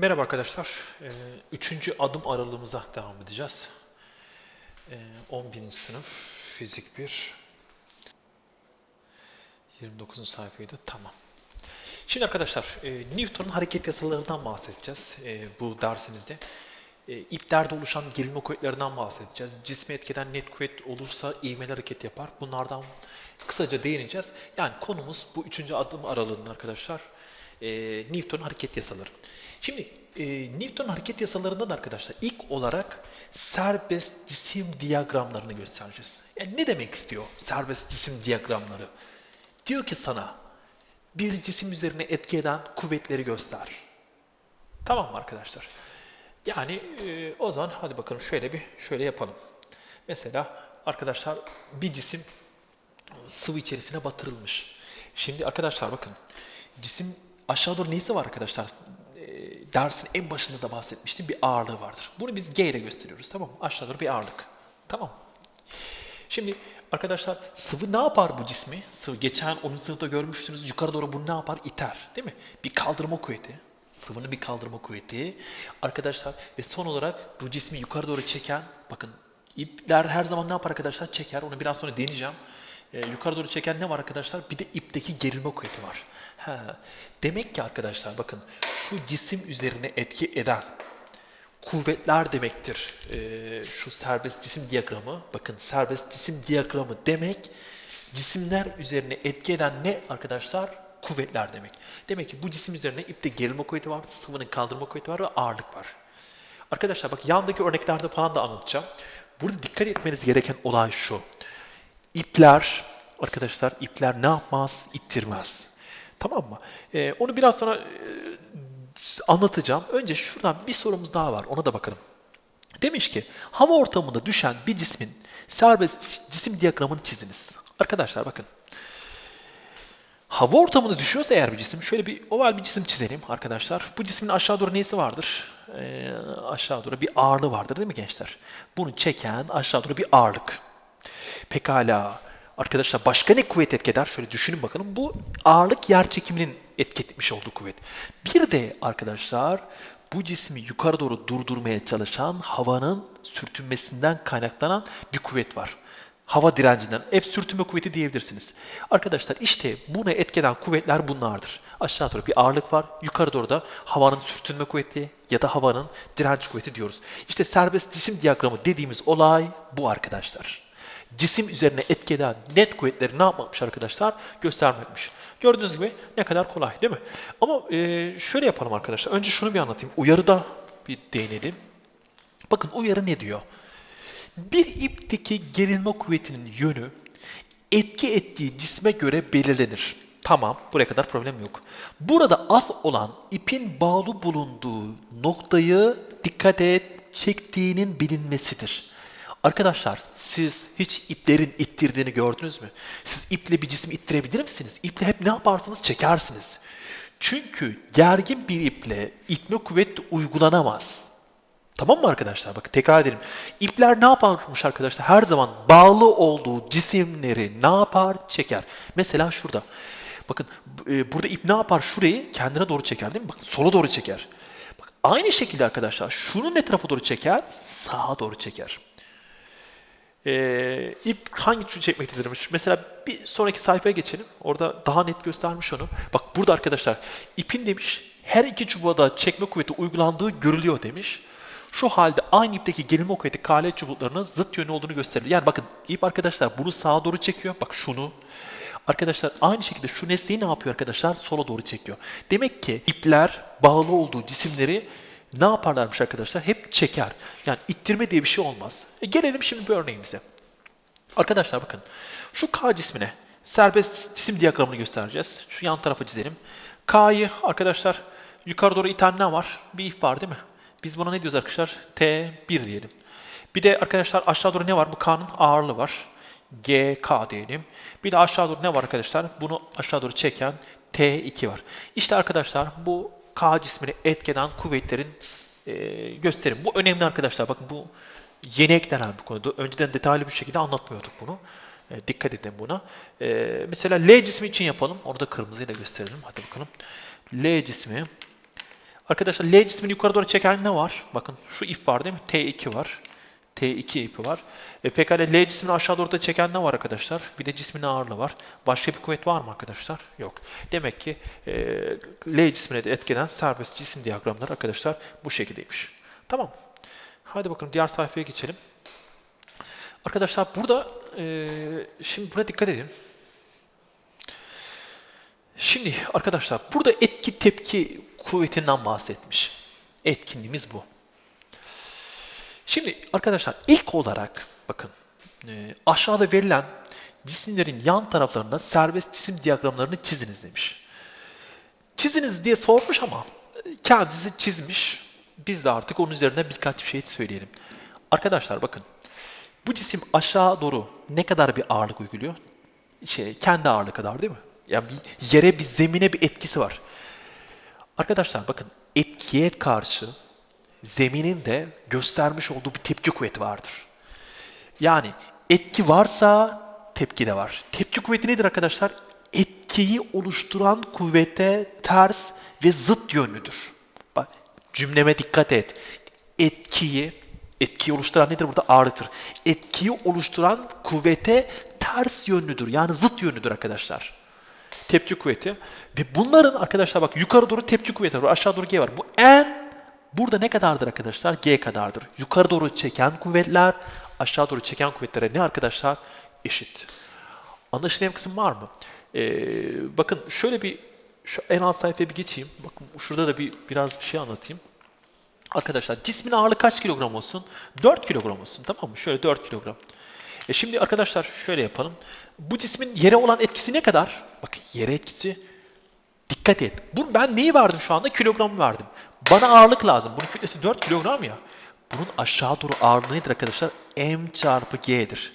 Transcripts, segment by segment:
Merhaba arkadaşlar. Ee, Üçüncü adım aralığımıza devam edeceğiz. Ee, 11. sınıf fizik 1. 29. sayfaydı. Tamam. Şimdi arkadaşlar e, Newton'un hareket yasalarından bahsedeceğiz e, bu dersimizde. E, iplerde oluşan gerilme kuvvetlerinden bahsedeceğiz. Cisme etkeden net kuvvet olursa ivmeli hareket yapar. Bunlardan kısaca değineceğiz. Yani konumuz bu üçüncü adım aralığında arkadaşlar. E, Newton'un hareket yasaları. Şimdi e, Newton hareket yasalarından arkadaşlar ilk olarak serbest cisim diyagramlarını göstereceğiz. Yani ne demek istiyor serbest cisim diyagramları? Diyor ki sana bir cisim üzerine etki eden kuvvetleri göster. Tamam mı arkadaşlar? Yani e, o zaman hadi bakalım şöyle bir şöyle yapalım. Mesela arkadaşlar bir cisim sıvı içerisine batırılmış. Şimdi arkadaşlar bakın cisim aşağı doğru neyse var arkadaşlar dersin en başında da bahsetmiştim bir ağırlığı vardır. Bunu biz G ile gösteriyoruz tamam mı? Aşağı doğru bir ağırlık. Tamam Şimdi arkadaşlar sıvı ne yapar bu cismi? Sıvı geçen 10. sınıfta görmüştünüz yukarı doğru bunu ne yapar? İter değil mi? Bir kaldırma kuvveti. Sıvının bir kaldırma kuvveti. Arkadaşlar ve son olarak bu cismi yukarı doğru çeken bakın ipler her zaman ne yapar arkadaşlar? Çeker. Onu biraz sonra deneyeceğim. Ee, yukarı doğru çeken ne var arkadaşlar? Bir de ipteki gerilme kuvveti var. Ha. Demek ki arkadaşlar bakın şu cisim üzerine etki eden kuvvetler demektir. Ee, şu serbest cisim diyagramı, bakın serbest cisim diyagramı demek cisimler üzerine etki eden ne arkadaşlar? Kuvvetler demek. Demek ki bu cisim üzerine ipte gerilme kuvveti var, sıvının kaldırma kuvveti var ve ağırlık var. Arkadaşlar bak yandaki örneklerde falan da anlatacağım. Burada dikkat etmeniz gereken olay şu. İpler, arkadaşlar ipler ne yapmaz? İttirmez. Tamam mı? Ee, onu biraz sonra e, anlatacağım. Önce şuradan bir sorumuz daha var. Ona da bakalım. Demiş ki hava ortamında düşen bir cismin serbest cisim diyagramını çiziniz. Arkadaşlar bakın. Hava ortamında düşüyorsa eğer bir cisim şöyle bir oval bir cisim çizelim arkadaşlar. Bu cismin aşağı doğru neyisi vardır? Ee, aşağı doğru bir ağırlığı vardır değil mi gençler? Bunu çeken aşağı doğru bir ağırlık. Pekala. Arkadaşlar başka ne kuvvet etki eder? Şöyle düşünün bakalım. Bu ağırlık yer çekiminin etki etmiş olduğu kuvvet. Bir de arkadaşlar bu cismi yukarı doğru durdurmaya çalışan havanın sürtünmesinden kaynaklanan bir kuvvet var. Hava direncinden. Hep sürtünme kuvveti diyebilirsiniz. Arkadaşlar işte buna etkeden kuvvetler bunlardır. Aşağı doğru bir ağırlık var. Yukarı doğru da havanın sürtünme kuvveti ya da havanın direnç kuvveti diyoruz. İşte serbest cisim diyagramı dediğimiz olay bu arkadaşlar cisim üzerine etki eden net kuvvetleri ne yapmakmış arkadaşlar? Göstermekmiş. Gördüğünüz gibi ne kadar kolay değil mi? Ama e, şöyle yapalım arkadaşlar. Önce şunu bir anlatayım. Uyarıda bir değinelim. Bakın uyarı ne diyor? Bir ipteki gerilme kuvvetinin yönü etki ettiği cisme göre belirlenir. Tamam, buraya kadar problem yok. Burada az olan ipin bağlı bulunduğu noktayı dikkat et çektiğinin bilinmesidir. Arkadaşlar siz hiç iplerin ittirdiğini gördünüz mü? Siz iple bir cismi ittirebilir misiniz? İple hep ne yaparsınız? Çekersiniz. Çünkü gergin bir iple itme kuvveti uygulanamaz. Tamam mı arkadaşlar? Bakın tekrar edelim. İpler ne yaparmış arkadaşlar? Her zaman bağlı olduğu cisimleri ne yapar? Çeker. Mesela şurada. Bakın e, burada ip ne yapar? Şurayı kendine doğru çeker değil mi? Bakın sola doğru çeker. Bak, aynı şekilde arkadaşlar şunu ne tarafa doğru çeker? Sağa doğru çeker. Ee, ip hangi tür çekmektedirmiş? Mesela bir sonraki sayfaya geçelim. Orada daha net göstermiş onu. Bak burada arkadaşlar ipin demiş her iki çubuğa da çekme kuvveti uygulandığı görülüyor demiş. Şu halde aynı ipteki gerilme kuvveti KL çubuklarının zıt yönü olduğunu gösterir. Yani bakın ip arkadaşlar bunu sağa doğru çekiyor. Bak şunu. Arkadaşlar aynı şekilde şu nesneyi ne yapıyor arkadaşlar? Sola doğru çekiyor. Demek ki ipler bağlı olduğu cisimleri ne yaparlarmış arkadaşlar? Hep çeker. Yani ittirme diye bir şey olmaz. E gelelim şimdi bir örneğimize. Arkadaşlar bakın. Şu K cismine serbest cisim diyagramını göstereceğiz. Şu yan tarafa çizelim. K'yı arkadaşlar yukarı doğru iten ne var? Bir ip var değil mi? Biz buna ne diyoruz arkadaşlar? T1 diyelim. Bir de arkadaşlar aşağı doğru ne var? Bu K'nın ağırlığı var. GK diyelim. Bir de aşağı doğru ne var arkadaşlar? Bunu aşağı doğru çeken T2 var. İşte arkadaşlar bu K cismini etken kuvvetlerin e, gösterim. Bu önemli arkadaşlar. Bakın bu yeni eklenen bir konuda. Önceden detaylı bir şekilde anlatmıyorduk bunu. E, dikkat edin buna. E, mesela L cismi için yapalım. Onu da kırmızıyla gösterelim. Hadi bakalım. L cismi Arkadaşlar L cismini yukarı doğru çeken ne var? Bakın şu ip var değil mi? T2 var. T2 ipi var. E pekala L cismini aşağı doğru da çeken ne var arkadaşlar? Bir de cismin ağırlığı var. Başka bir kuvvet var mı arkadaşlar? Yok. Demek ki e, L cismine de etkilenen serbest cisim diyagramları arkadaşlar bu şekildeymiş. Tamam. Hadi bakalım diğer sayfaya geçelim. Arkadaşlar burada e, şimdi buna dikkat edin. Şimdi arkadaşlar burada etki tepki kuvvetinden bahsetmiş. Etkinliğimiz bu. Şimdi arkadaşlar ilk olarak bakın e, aşağıda verilen cisimlerin yan taraflarında serbest cisim diyagramlarını çiziniz demiş. Çiziniz diye sormuş ama e, kendisi çizmiş. Biz de artık onun üzerine birkaç bir şey söyleyelim. Arkadaşlar bakın bu cisim aşağı doğru ne kadar bir ağırlık uyguluyor? Şey, kendi ağırlığı kadar değil mi? Yani bir yere bir zemine bir etkisi var. Arkadaşlar bakın etkiye karşı zeminin de göstermiş olduğu bir tepki kuvveti vardır. Yani etki varsa tepki de var. Tepki kuvveti nedir arkadaşlar? Etkiyi oluşturan kuvvete ters ve zıt yönlüdür. Bak cümleme dikkat et. Etkiyi, etkiyi oluşturan nedir burada? Ağırlıktır. Etkiyi oluşturan kuvvete ters yönlüdür. Yani zıt yönlüdür arkadaşlar. Tepki kuvveti. Ve bunların arkadaşlar bak yukarı doğru tepki kuvveti var. Aşağı doğru G var. Bu N Burada ne kadardır arkadaşlar? G kadardır. Yukarı doğru çeken kuvvetler aşağı doğru çeken kuvvetlere ne arkadaşlar? Eşit. Anlaşılmayan kısım var mı? Ee, bakın şöyle bir şu en alt sayfaya bir geçeyim. Bakın şurada da bir biraz bir şey anlatayım. Arkadaşlar cismin ağırlığı kaç kilogram olsun? 4 kilogram olsun tamam mı? Şöyle 4 kilogram. E şimdi arkadaşlar şöyle yapalım. Bu cismin yere olan etkisi ne kadar? Bakın yere etkisi Dikkat et. Bu, ben neyi verdim şu anda? Kilogramı verdim. Bana ağırlık lazım. Bunun kütlesi 4 kilogram ya. Bunun aşağı doğru ağırlığı nedir arkadaşlar? M çarpı G'dir.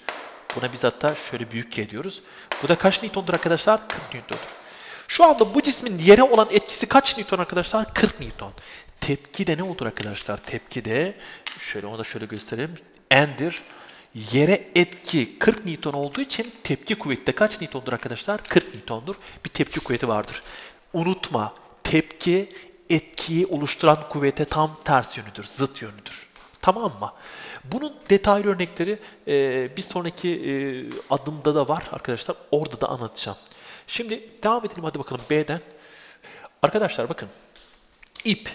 Buna biz hatta şöyle büyük G diyoruz. Bu da kaç Newton'dur arkadaşlar? 40 Newton'dur. Şu anda bu cismin yere olan etkisi kaç Newton arkadaşlar? 40 Newton. Tepki de ne olur arkadaşlar? Tepki de şöyle onu da şöyle gösterelim. N'dir. Yere etki 40 Newton olduğu için tepki kuvveti de kaç Newton'dur arkadaşlar? 40 Newton'dur. Bir tepki kuvveti vardır. Unutma, tepki etkiyi oluşturan kuvvete tam ters yönüdür, zıt yönüdür. Tamam mı? Bunun detaylı örnekleri e, bir sonraki e, adımda da var arkadaşlar. Orada da anlatacağım. Şimdi devam edelim hadi bakalım B'den. Arkadaşlar bakın. İp.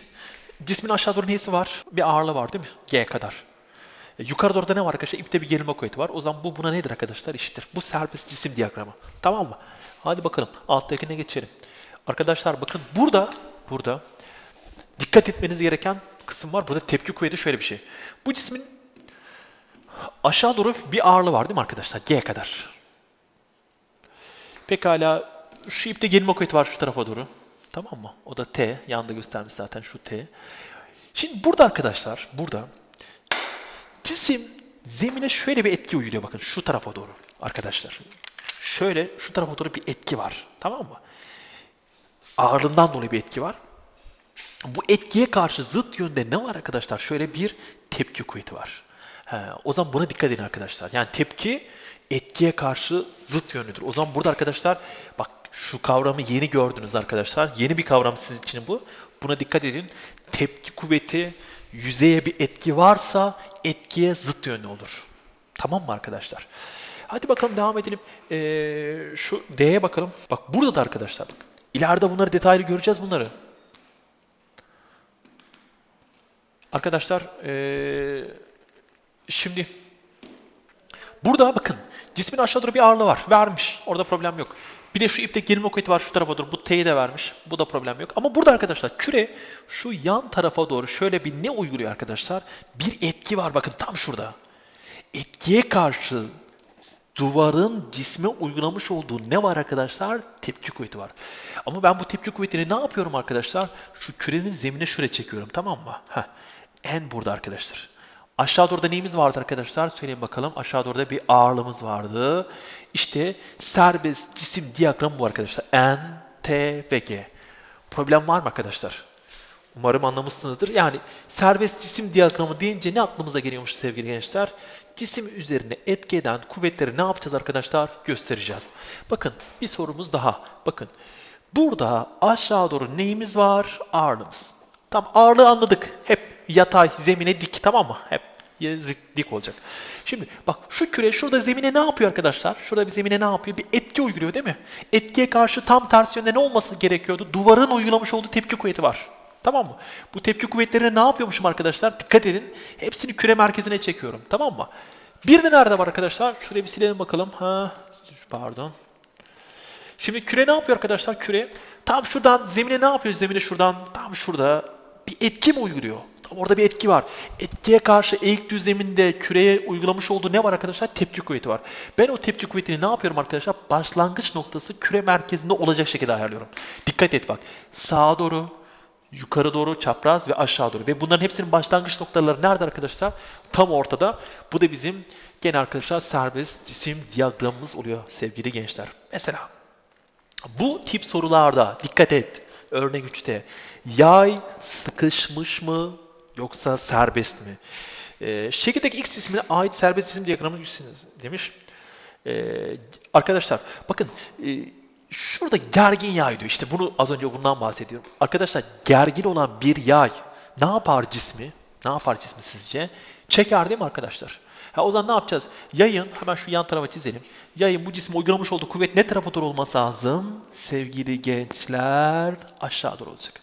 Cismin aşağı doğru neyisi var? Bir ağırlığı var değil mi? G kadar. E, yukarı doğru da ne var arkadaşlar? İpte bir gerilme kuvveti var. O zaman bu buna nedir arkadaşlar? Eşittir. Bu serbest cisim diyagramı. Tamam mı? Hadi bakalım. Alttakine geçelim. Arkadaşlar bakın burada burada dikkat etmeniz gereken kısım var. Burada tepki kuvveti şöyle bir şey. Bu cismin aşağı doğru bir ağırlığı var değil mi arkadaşlar? G kadar. Pekala şu ipte gerilme kuvveti var şu tarafa doğru. Tamam mı? O da T. Yanında göstermiş zaten şu T. Şimdi burada arkadaşlar burada cisim zemine şöyle bir etki uyguluyor bakın şu tarafa doğru arkadaşlar. Şöyle şu tarafa doğru bir etki var. Tamam mı? ağırlığından dolayı bir etki var. Bu etkiye karşı zıt yönde ne var arkadaşlar? Şöyle bir tepki kuvveti var. He, o zaman buna dikkat edin arkadaşlar. Yani tepki etkiye karşı zıt yönlüdür. O zaman burada arkadaşlar bak şu kavramı yeni gördünüz arkadaşlar. Yeni bir kavram sizin için bu. Buna dikkat edin. Tepki kuvveti yüzeye bir etki varsa etkiye zıt yönlü olur. Tamam mı arkadaşlar? Hadi bakalım devam edelim. Ee, şu D'ye bakalım. Bak burada da arkadaşlar. İleride bunları detaylı göreceğiz bunları. Arkadaşlar ee, şimdi burada bakın cismin aşağı doğru bir ağırlığı var. Vermiş. Orada problem yok. Bir de şu ipte gerilme kuvveti var şu tarafa doğru. Bu T'yi de vermiş. Bu da problem yok. Ama burada arkadaşlar küre şu yan tarafa doğru şöyle bir ne uyguluyor arkadaşlar? Bir etki var bakın tam şurada. Etkiye karşı duvarın cisme uygulamış olduğu ne var arkadaşlar? Tepki kuvveti var. Ama ben bu tepki kuvvetini ne yapıyorum arkadaşlar? Şu kürenin zemine şöyle çekiyorum tamam mı? Heh. En burada arkadaşlar. Aşağı doğru da neyimiz vardı arkadaşlar? Söyleyin bakalım. Aşağı doğru da bir ağırlığımız vardı. İşte serbest cisim diyagramı bu arkadaşlar. N, T ve G. Problem var mı arkadaşlar? Umarım anlamışsınızdır. Yani serbest cisim diyagramı deyince ne aklımıza geliyormuş sevgili gençler? Cisim üzerine etki eden kuvvetleri ne yapacağız arkadaşlar? Göstereceğiz. Bakın bir sorumuz daha. Bakın burada aşağı doğru neyimiz var? Ağırlığımız. Tamam ağırlığı anladık. Hep yatay, zemine dik tamam mı? Hep dik olacak. Şimdi bak şu küre şurada zemine ne yapıyor arkadaşlar? Şurada bir zemine ne yapıyor? Bir etki uyguluyor değil mi? Etkiye karşı tam ters yönde ne olması gerekiyordu? Duvarın uygulamış olduğu tepki kuvveti var. Tamam mı? Bu tepki kuvvetlerine ne yapıyormuşum arkadaşlar? Dikkat edin. Hepsini küre merkezine çekiyorum. Tamam mı? Bir de nerede var arkadaşlar? Şuraya bir silelim bakalım. Ha, pardon. Şimdi küre ne yapıyor arkadaşlar? Küre tam şuradan zemine ne yapıyor? Zemine şuradan tam şurada bir etki mi uyguluyor? Orada bir etki var. Etkiye karşı eğik düz zeminde küreye uygulamış olduğu ne var arkadaşlar? Tepki kuvveti var. Ben o tepki kuvvetini ne yapıyorum arkadaşlar? Başlangıç noktası küre merkezinde olacak şekilde ayarlıyorum. Dikkat et bak. Sağa doğru, yukarı doğru, çapraz ve aşağı doğru. Ve bunların hepsinin başlangıç noktaları nerede arkadaşlar? Tam ortada. Bu da bizim gene arkadaşlar serbest cisim diyagramımız oluyor sevgili gençler. Mesela bu tip sorularda dikkat et. Örnek 3'te yay sıkışmış mı yoksa serbest mi? Ee, şekildeki x cismine ait serbest cisim diyagramı yüzsünüz demiş. Ee, arkadaşlar bakın e, şurada gergin yay diyor. İşte bunu az önce bundan bahsediyorum. Arkadaşlar gergin olan bir yay ne yapar cismi? Ne yapar cismi sizce? Çeker değil mi arkadaşlar? Ha, o zaman ne yapacağız? Yayın, hemen şu yan tarafa çizelim. Yayın bu cisme uygulamış olduğu kuvvet ne tarafa doğru olması lazım? Sevgili gençler aşağı doğru olacak.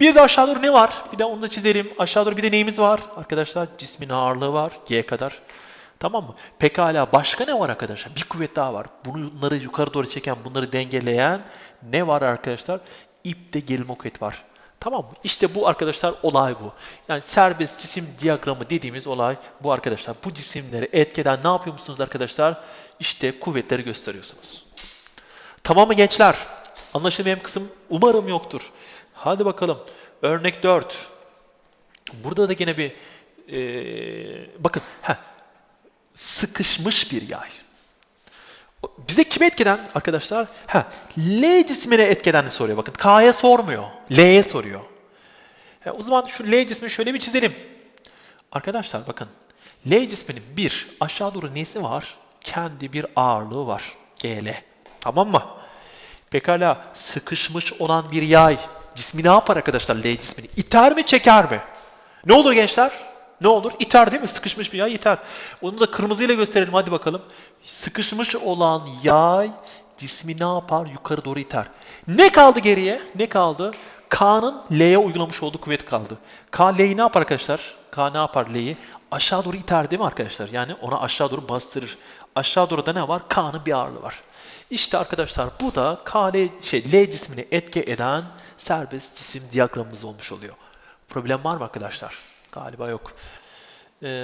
Bir de aşağı doğru ne var? Bir de onu da çizelim. Aşağı doğru bir de neyimiz var? Arkadaşlar cismin ağırlığı var. G kadar. Tamam mı? Pekala başka ne var arkadaşlar? Bir kuvvet daha var. Bunları yukarı doğru çeken, bunları dengeleyen ne var arkadaşlar? İpte gerilme kuvvet var. Tamam mı? İşte bu arkadaşlar olay bu. Yani serbest cisim diyagramı dediğimiz olay bu arkadaşlar. Bu cisimleri etkeden ne yapıyor musunuz arkadaşlar? İşte kuvvetleri gösteriyorsunuz. Tamam mı gençler? Anlaşılmayan kısım umarım yoktur. Hadi bakalım. Örnek 4. Burada da yine bir ee, bakın heh, sıkışmış bir yay. Bize kime etkeden arkadaşlar? Ha, L cismine etkeden soruyor. Bakın K'ya sormuyor. L'ye soruyor. Ha, o zaman şu L cismini şöyle bir çizelim. Arkadaşlar bakın. L cisminin bir aşağı doğru nesi var? Kendi bir ağırlığı var. GL. Tamam mı? Pekala sıkışmış olan bir yay cismi ne yapar arkadaşlar L cismini? İter mi çeker mi? Ne olur gençler? Ne olur? İter değil mi? Sıkışmış bir yay iter. Onu da kırmızıyla gösterelim hadi bakalım. Sıkışmış olan yay cismi ne yapar? Yukarı doğru iter. Ne kaldı geriye? Ne kaldı? K'nın L'ye uygulamış olduğu kuvvet kaldı. K L'yi ne yapar arkadaşlar? K ne yapar L'yi? Aşağı doğru iter değil mi arkadaşlar? Yani ona aşağı doğru bastırır. Aşağı doğru da ne var? K'nın bir ağırlığı var. İşte arkadaşlar bu da K, L, şey, L cismini etki eden serbest cisim diyagramımız olmuş oluyor. Problem var mı arkadaşlar? Galiba yok. Ee,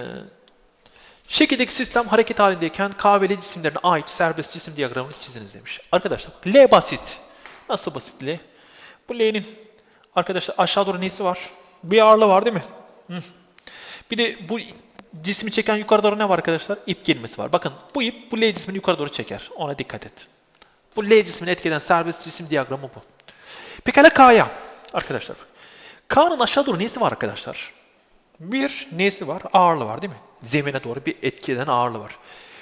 şekildeki sistem hareket halindeyken K ve L cisimlerine ait serbest cisim diyagramını çiziniz demiş. Arkadaşlar L basit. Nasıl basit L? Bu L'nin arkadaşlar aşağı doğru nesi var? Bir ağırlığı var değil mi? Hı. Bir de bu cismi çeken yukarı doğru ne var arkadaşlar? İp gelmesi var. Bakın bu ip bu L cismini yukarı doğru çeker. Ona dikkat et. Bu L cismini etkileyen serbest cisim diyagramı bu. Pekala K'ya arkadaşlar. K'nın aşağı doğru nesi var arkadaşlar? Bir nesi var? Ağırlığı var değil mi? Zemine doğru bir etki eden ağırlığı var.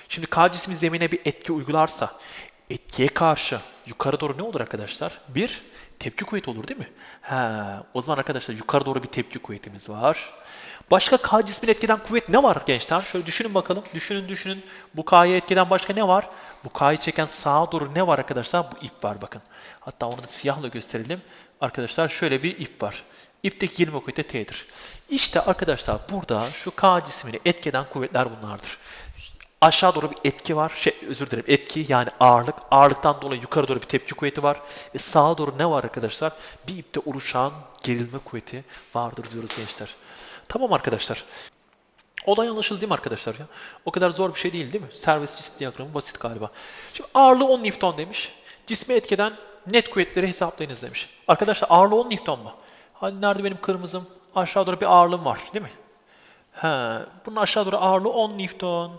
Şimdi K cismi zemine bir etki uygularsa etkiye karşı yukarı doğru ne olur arkadaşlar? Bir tepki kuvveti olur değil mi? Ha, o zaman arkadaşlar yukarı doğru bir tepki kuvvetimiz var. Başka K cismini etkeden kuvvet ne var gençler? Şöyle düşünün bakalım. Düşünün düşünün. Bu K'yı etkeden başka ne var? Bu K'yı çeken sağa doğru ne var arkadaşlar? Bu ip var bakın. Hatta onu da siyahla gösterelim. Arkadaşlar şöyle bir ip var. İpteki 20 kuvveti T'dir. İşte arkadaşlar burada şu K cismini etkeden kuvvetler bunlardır. Aşağı doğru bir etki var. Şey, özür dilerim etki yani ağırlık. Ağırlıktan dolayı yukarı doğru bir tepki kuvveti var. Ve sağa doğru ne var arkadaşlar? Bir ipte oluşan gerilme kuvveti vardır diyoruz gençler. Tamam arkadaşlar. Olay anlaşıldı değil mi arkadaşlar ya? O kadar zor bir şey değil değil mi? Serbest cisim diyagramı basit galiba. Şimdi ağırlığı 10 Newton demiş. Cismi etkeden net kuvvetleri hesaplayınız demiş. Arkadaşlar ağırlığı 10 Newton mu? Hadi nerede benim kırmızım? Aşağı doğru bir ağırlığım var değil mi? He, bunun aşağı doğru ağırlığı 10 Newton.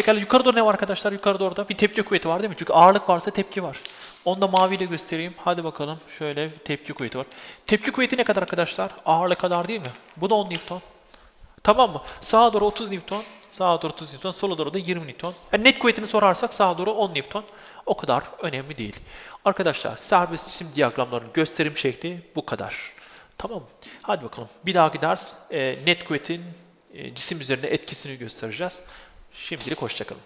Pekala yukarı doğru ne var arkadaşlar? Yukarı doğru da bir tepki kuvveti var değil mi? Çünkü ağırlık varsa tepki var. Onu da maviyle göstereyim. Hadi bakalım. Şöyle tepki kuvveti var. Tepki kuvveti ne kadar arkadaşlar? Ağırlık kadar değil mi? Bu da 10 Newton. Tamam mı? Sağa doğru 30 Newton. Sağa doğru 30 Newton. Sola doğru da 20 Newton. Yani net kuvvetini sorarsak sağa doğru 10 Newton. O kadar önemli değil. Arkadaşlar serbest cisim diyagramlarının gösterim şekli bu kadar. Tamam. Hadi bakalım. Bir dahaki ders e, net kuvvetin e, cisim üzerine etkisini göstereceğiz. Şimdilik hoşçakalın.